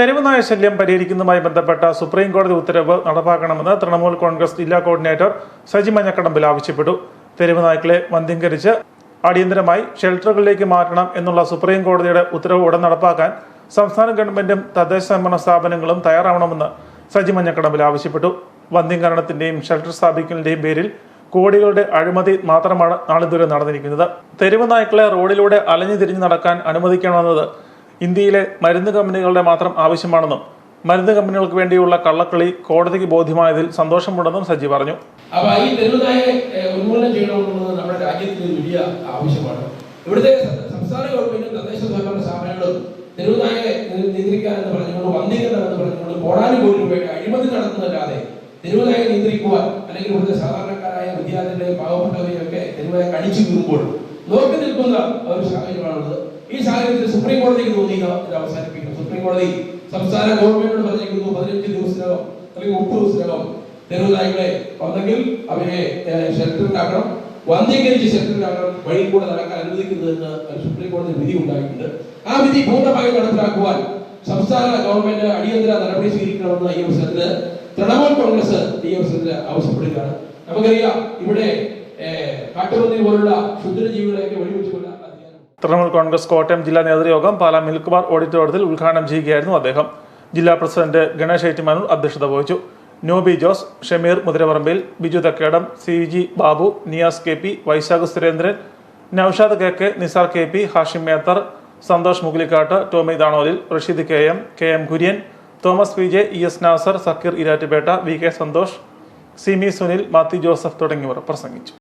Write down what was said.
തെരുവ് നായ ശല്യം പരിഹരിക്കുന്നതുമായി ബന്ധപ്പെട്ട സുപ്രീം കോടതി ഉത്തരവ് നടപ്പാക്കണമെന്ന് തൃണമൂൽ കോൺഗ്രസ് ജില്ലാ കോർഡിനേറ്റർ സജി മഞ്ഞക്കടമ്പിൽ ആവശ്യപ്പെട്ടു. തെരുവ് നായ്ക്കളെ വന്ധ്യംകരിച്ച് അടിയന്തരമായി ഷെൽട്ടറുകളിലേക്ക് മാറ്റണം എന്നുള്ള സുപ്രീം കോടതിയുടെ ഉത്തരവ് ഉടൻ നടപ്പാക്കാൻ സംസ്ഥാന ഗവൺമെന്റും തദ്ദേശ സംവരണ സ്ഥാപനങ്ങളും തയ്യാറാവണമെന്ന് സജി മഞ്ഞക്കടമ്പിൽ ആവശ്യപ്പെട്ടു. വന്ധ്യംകരണത്തിന്റെയും ഷെൽട്ടർ സ്ഥാപിക്കലിന്റെയും പേരിൽ കോടികളുടെ അഴിമതി മാത്രമാണ് നാളിതുവരെ നടന്നിരിക്കുന്നത്. തെരുവ് നായ്ക്കളെ റോഡിലൂടെ അലഞ്ഞു തിരിഞ്ഞു നടക്കാൻ അനുവദിക്കണമെന്നത് ഇന്ത്യയിലെ മരുന്ന് കമ്പനികളുടെ മാത്രം ആവശ്യമാണെന്നും മരുന്ന് കമ്പനികൾക്ക് വേണ്ടിയുള്ള കള്ളക്കളി കോടതിക്ക് ബോധ്യമായതിൽ സന്തോഷമുണ്ടെന്നും സജി പറഞ്ഞു. അപ്പൊ ഈ തെരുവുനായെ ഉന്മൂലനം ചെയ്യണമെന്നുള്ളത് നമ്മുടെ രാജ്യത്തിന് വലിയ ആവശ്യമാണ്. ഇവിടുത്തെ സംസ്ഥാന ഗവൺമെന്റും തദ്ദേശ സ്വയംഭരണ സ്ഥാപനങ്ങളും തെരുവുനായെ നിയന്ത്രിക്കാനെന്ന് പറഞ്ഞുകൊണ്ട് എന്ന് പറഞ്ഞുകൊണ്ട് കോടാനും കോടി രൂപയുടെ അഴിമതി നടത്തുന്നതല്ലാതെ തെരുവുനായെ നിയന്ത്രിക്കുവാൻ അല്ലെങ്കിൽ ഇവിടുത്തെ സാധാരണക്കാരായ വിദ്യാർത്ഥികളെയും പാവപ്പെട്ടവരെയും ഒക്കെ തെരുവുനായ കടിച്ചു കീറുമ്പോൾ നോക്കി നിൽക്കുന്ന ഒരു സാഹചര്യമാണുള്ളത്. ഈ സാഹചര്യത്തിൽ സുപ്രീം കോടതിക്ക് തോന്നി ഇത് അവസാനിപ്പിക്കണം അവസാനിപ്പിക്കും സുപ്രീം കോടതി സംസ്ഥാന ഗവൺമെന്റിനോട് പറഞ്ഞിരിക്കുന്നു പതിനഞ്ച് ദിവസത്തിനകം അല്ലെങ്കിൽ മുപ്പത് ദിവസത്തിനകം തെരുവുനായ്ക്കളെ വന്നെങ്കിൽ അവരെ ഷെൽട്ടറിലാക്കണം വന്ധീകരിച്ച് ഷെൽട്ടറിലാക്കണം വഴിയിൽ കൂടെ നടക്കാൻ അനുവദിക്കുന്നതെന്ന് സുപ്രീം കോടതി വിധി ഉണ്ടായിട്ടുണ്ട്. ആ വിധി പൂർണമായും നടപ്പിലാക്കുവാൻ സംസ്ഥാന ഗവൺമെന്റ് അടിയന്തര നടപടി സ്വീകരിക്കണമെന്ന് ഈ അവസരത്തിൽ തൃണമൂൽ കോൺഗ്രസ് ഈ അവസരത്തിൽ ആവശ്യപ്പെടുകയാണ്. നമുക്കറിയാം ഇവിടെ കാട്ടുപന്നി പോലുള്ള ക്ഷുദ്രജീവികളെയൊക്കെ അധികാരം തൃണമൂൽ കോൺഗ്രസ് കോട്ടയം ജില്ലാ നേതൃയോഗം പാലാ മിൽക്ക് ബാർ ഓഡിറ്റോറിയത്തിൽ ഉദ്ഘാടനം ചെയ്യുകയായിരുന്നു അദ്ദേഹം. ജില്ലാ പ്രസിഡന്റ് ഗണേഷ് ഏറ്റുമാനൂർ അധ്യക്ഷത വഹിച്ചു. Noby Jose Shameer Muthiraparambil Biju Thakkedam C G Babu Niyas K P Vaishakh Surendran Naushad K K Nisar K P Hashim Methar Santhosh Mugalikkattu Tomy Danolil Rasheed K M K M Kurian Thomas P J E S Nasar Sakkeer Erattupetta V K Santhosh Simi Sunil Mathew Joseph തുടങ്ങിയവർ പ്രസംഗിച്ചു.